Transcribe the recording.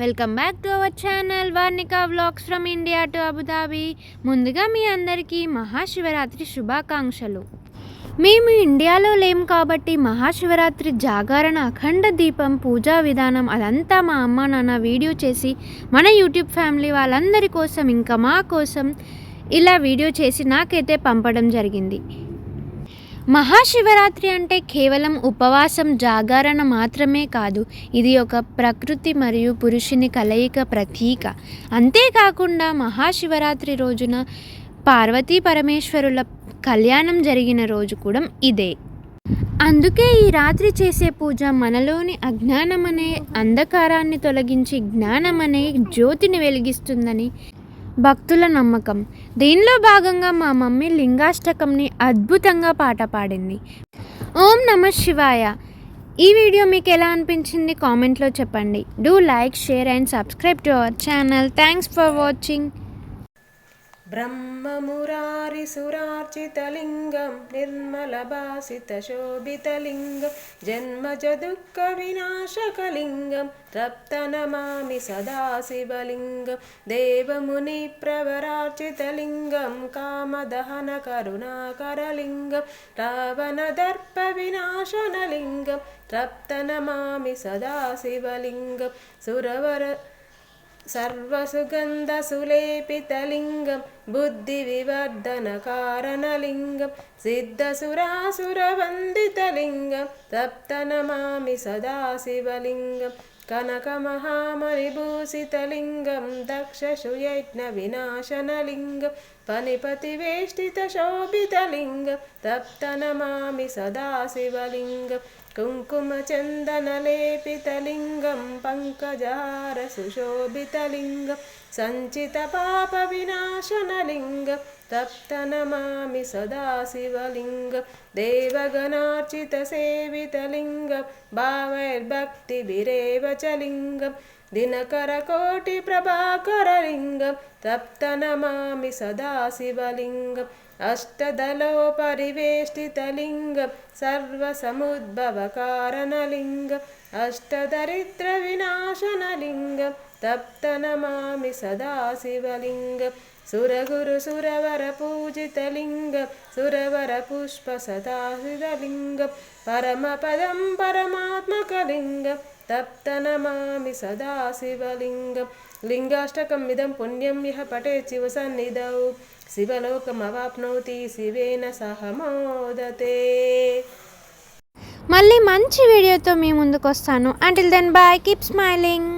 Welcome back to our channel Varnika vlogs from India to Abu Dhabi. ముందుగా మీ అందరికీ మహాశివరాత్రి శుభాకాంక్షలు. మేము ఇండియాలో లేం కాబట్టి మహాశివరాత్రి జాగరణ అఖండ దీపం పూజా విధానం అదంతా మా అమ్మ నాన్న వీడియో చేసి మన యూట్యూబ్ ఫ్యామిలీ వాళ్ళందరి కోసం ఇంకా మా కోసం ఇలా వీడియో చేసి నాకైతే పంపడం జరిగింది. మహాశివరాత్రి అంటే కేవలం ఉపవాసం జాగరణ మాత్రమే కాదు ఇది ఒక ప్రకృతి మరియు పురుషుని కలయిక ప్రతీక. అంతేకాకుండా మహాశివరాత్రి రోజున పార్వతీ పరమేశ్వరుల కళ్యాణం జరిగిన రోజు కూడా ఇదే. అందుకే ఈ రాత్రి చేసే పూజ మనలోని అజ్ఞానం అనే అంధకారాన్ని తొలగించి జ్ఞానం అనే జ్యోతిని వెలిగిస్తుందని భక్తుల నమ్మకం. దీనిలో భాగంగా మా మమ్మీ లింగాష్టకంని అద్భుతంగా పాట పాడింది. ఓం నమ శివాయ. ఈ వీడియో మీకు ఎలా అనిపించింది కామెంట్లో చెప్పండి. Do like share and subscribe to our channel. Thanks for watching. ब्रह्ममुरारिसुरार्चितलिङ्गं निर्मलभासितशोभितलिङ्गं जन्मजदुःखविनाशकलिङ्गं तप्तनमामि सदा शिवलिङ्गं देवमुनिप्रवरार्चितलिङ्गं कामदहनकरुणाकरलिङ्गं रावणदर्पविनाशनलिङ्गं तप्तनमामि सदा शिवलिङ्गं सुरवर सर्वसुगन्धसुलेपितलिङ्गं बुद्धिविवर्धनकारणलिङ्गं सिद्धसुरासुरवन्दितलिङ्गं तप्तनमामि सदा शिवलिङ्गं कनकमहामणिभूषितलिङ्गं दक्षशुयज्ञविनाशनलिङ्गं पनिपतिवेष्टितशोभितलिङ्गं तप्तनमामि सदा शिवलिङ्गं कुङ्कुमचन्दनलेपितलिङ्गं पङ्कजहारसुशोभितलिङ्गं പൂർണ്ണലിംഗം तप्तनमामि सदा शिवलिङ्गं देवगणार्चितसेवितलिङ्गं भावैर्भक्तिभिरेव च लिङ्गं दिनकरकोटिप्रभाकरलिङ्गं तप्तनमामि सदा शिवलिङ्गम् अष्टदलोपरिवेष्टितलिङ्गं सर्वसमुद्भवकारणलिङ्गम् अष्टदरिद्रविनाशनलिङ्गं तप्तनमामि सदा शिवलिङ्गं सुरगुरुसुरवरपूजितलिङ्गं सुरवरपुष्पसदाशिवलिङ्गं परमपदं परमात्मकलिङ्गं तप्तनमामि सदा शिवलिङ्गं लिङ्गाष्टकम् इदं पुण्यं यः पठेत् शिवसन्निधौ శివలోకమవాప్నోతి శివేన సహ మోదతే మళ్ళీ మంచి వీడియోతో మీ ముందుకు వస్తాను until then bye keep smiling